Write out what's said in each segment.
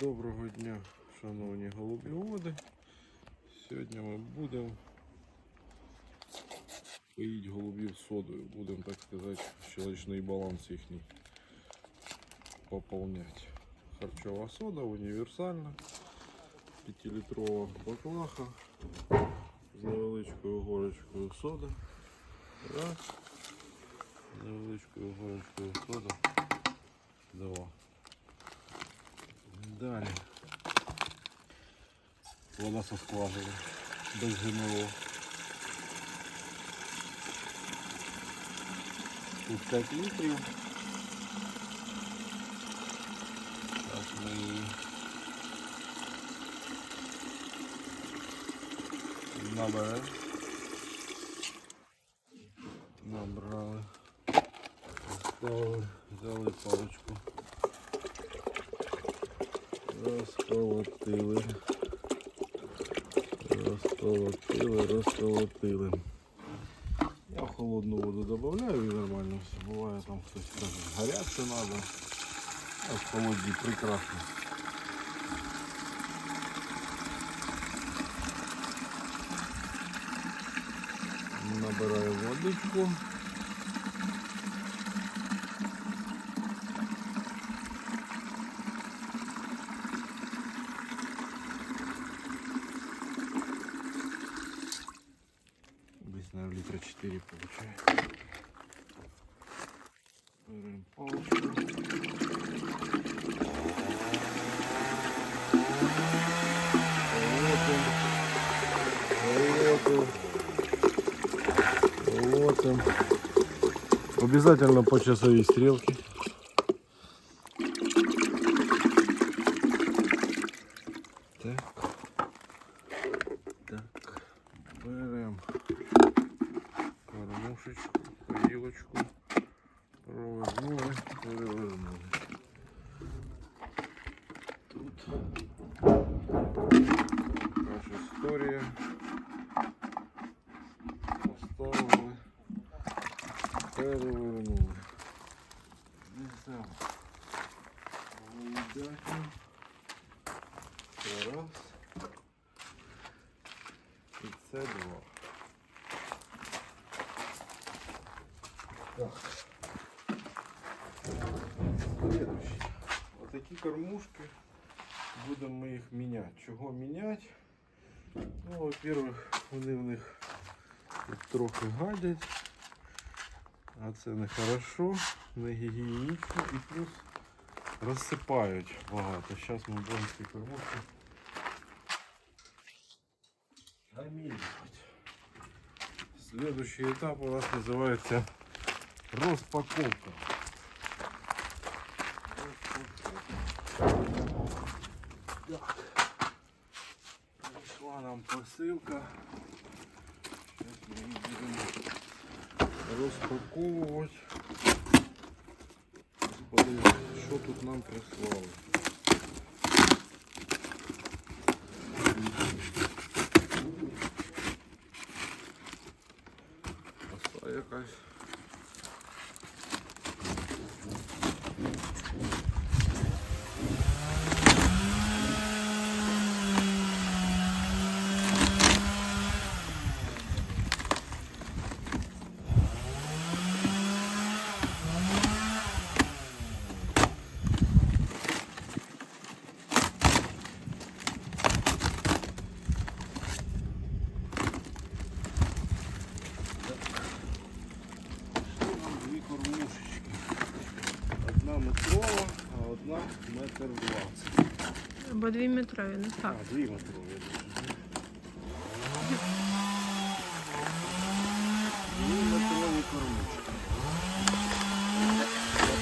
Доброго дня, шановні голубіводи. Сьогодні ми будемо поїть голубів содою. Будемо, так сказати, щелочний баланс їхній поповняти. Харчова сода, універсальна, 5-літрова баклаха з невеличкою горочкою соди. Раз. З невеличкою горочкою соди. Два. Далі. Вода со скважини. Без ГМО. Тут 5 літрів. Зараз ми її наберемо. Набрали. Поставили, взяли паличку. Розколотили. Розколотили, розколотили. Я холодну воду додаю і нормально все. Буває там хтось каже, гаряче треба. А в холодній прекрасно. Набираю водичку. 4 получается. Берем палочку. Вот он. Обязательно по часовой стрелке. Історія. Поставили, перевернули. Взяв. Це раз. І це два. Так. Следующий. Вот такие кормушки. Будемо ми їх міняти. Чого міняти? Ну, во-первых, вони в них тут трохи гадять. А це не хорошо, не гігієнічно і плюс розсипають багато. Зараз ми будемо ці кормушки замінювати. Следующий этап у нас называется распаковка. посилка. Зараз ми її будемо розпаковувати. Подивимось, що тут нам прислали. Оса якась. Одна метрова, а одна метр двадцять. Або дві метрові, не А, так. дві метрові. Дві метрові кормочки.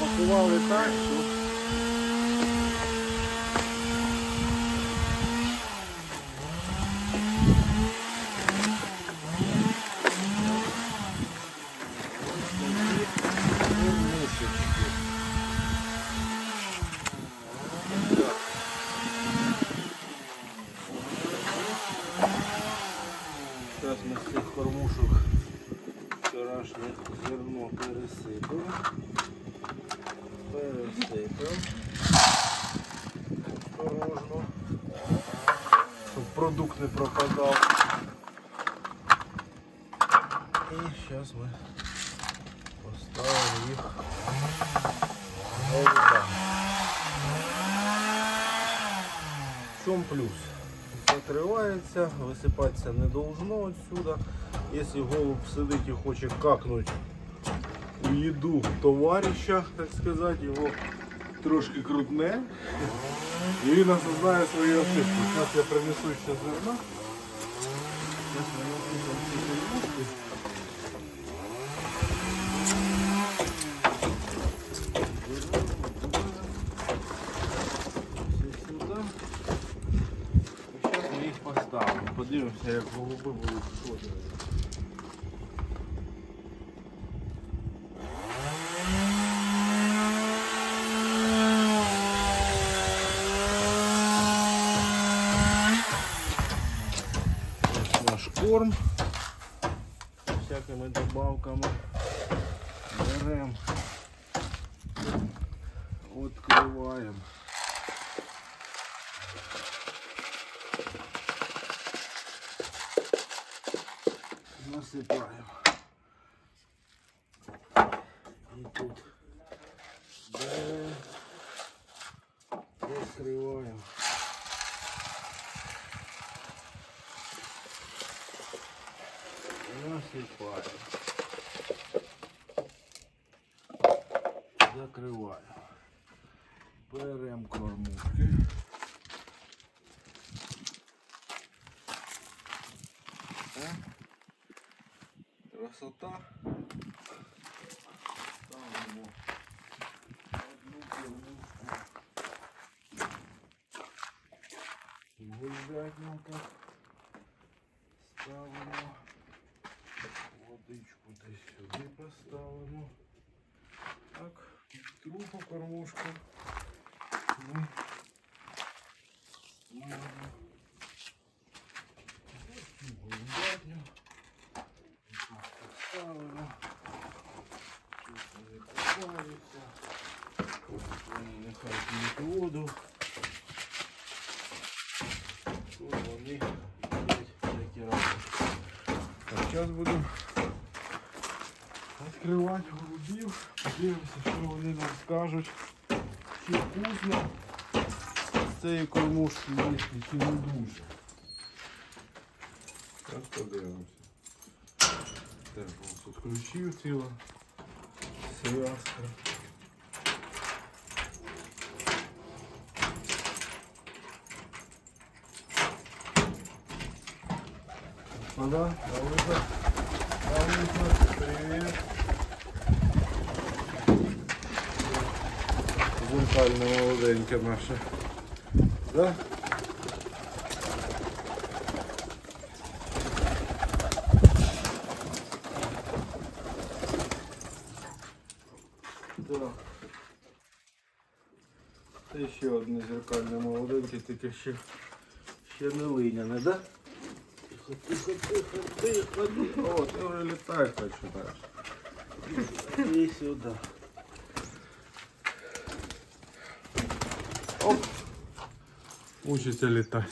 Запакували так, що підсипав. Осторожно, щоб продукт не пропадав. І сейчас ми поставимо їх голубами. В чем плюс? Закривається, висипатися не должно отсюда. Если голуб сидить і хоче какнуть їду товариша, так сказати, його трошки крутне. І він осознає свою ошибку. Зараз я принесу ще зерна. Зараз принесу там ці кормушки. Все сюди. І зараз ми їх поставимо. Подивимося, як голуби будуть сходити. Всякими добавками. Беремо, відкриваємо. Насипаємо. І тут беремо, розкриваємо. Насипаємо. Закриваємо. Беремо кормушки. Красота. Ставимо одну кормушку. Гульдатненько. Ставимо. Водичку десь сюди поставимо. Так, другу кормушку. Ми. Тут поставимо. Тут вони купаються. Вони нехай п'ють воду. Тут вони всякі рази. Так, зараз будемо відкривати голубів. Подивимося, що вони нам скажуть. Чи вкусно з цієї кормушки їсти, чи не дуже. Зараз подивимося. Ось тут ключів ціла зв'язка. Господа, Галина, Галина, привет. Зеркальна молоденька наша. Да? Так. Це ще одне зеркальне молоденьке, тільки ще, ще не линяне, да? Тихо, тихо, тихо, тихо. О, ти вже літаєш, так считаєш. І сюди. Оп. Учиться літати.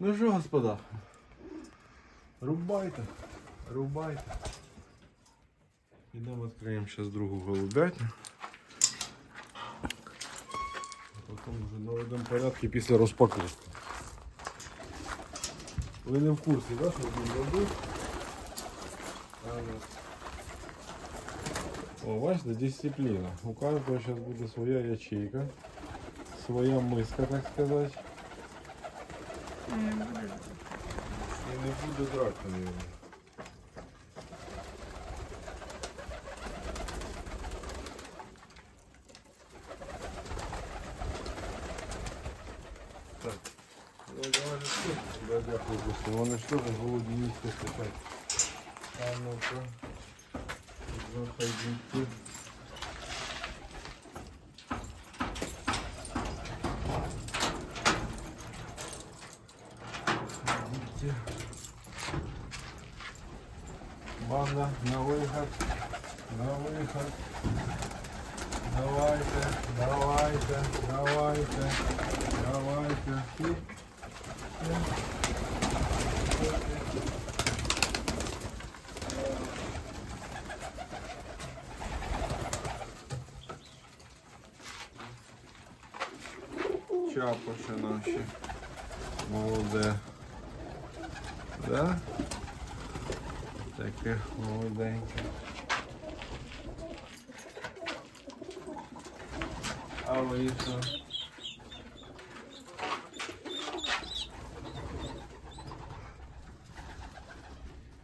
Ну що, господа? Рубайте, рубайте. Ідемо відкриємо зараз другу голубятню. Потім вже наведемо порядки після розпаковки. Ви не в курсі, да, що він робив? А, ну. О, бачите, дисципліна. У кожного зараз буде своя ячейка, Своя миска, так сказати. І не буде драки, наверное. Так. Ну, давай же что? Да, дякую, просто. Вони ж теж голодні їсти хочуть. А ну-ка. Заходите. Заходите. выход, на выход. Давайте, давайте, давайте, давайте. Чапуши наши. Молодые. Да? Таке молоденьке. А ви що?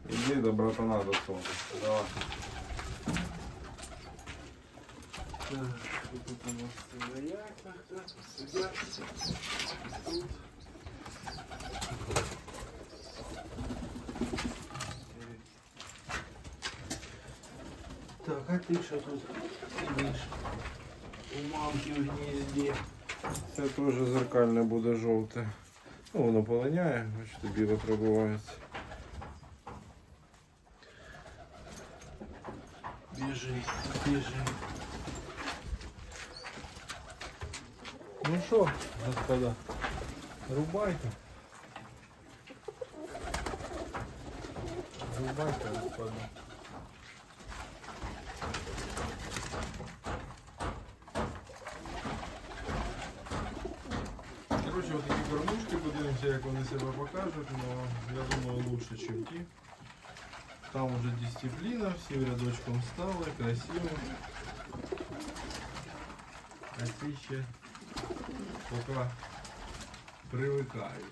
Иди до братана до сонечка, давай. Так, тут у нас на яйцях, так, сидять. Тут. ти що тут сидиш? У мамки в гнізді. Це теж зеркальне буде жовте. Ну, воно полиняє, бачите, біле пробивається. Біжить, біжить. Ну що, господа, рубайте. Рубайте, господа. Подивимося, як вони себе покажуть, но я думаю, лучше, ніж ті. Там уже дисципліна, всі рядочком стали, красиво. А ці ще поки привикають.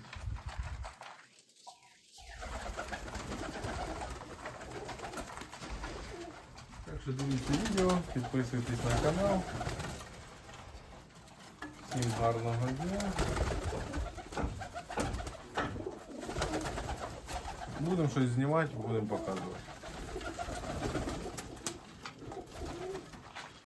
Так що дивіться відео, підписуйтесь на канал. Всім гарного дня. Будемо щось знімати, будемо показувати.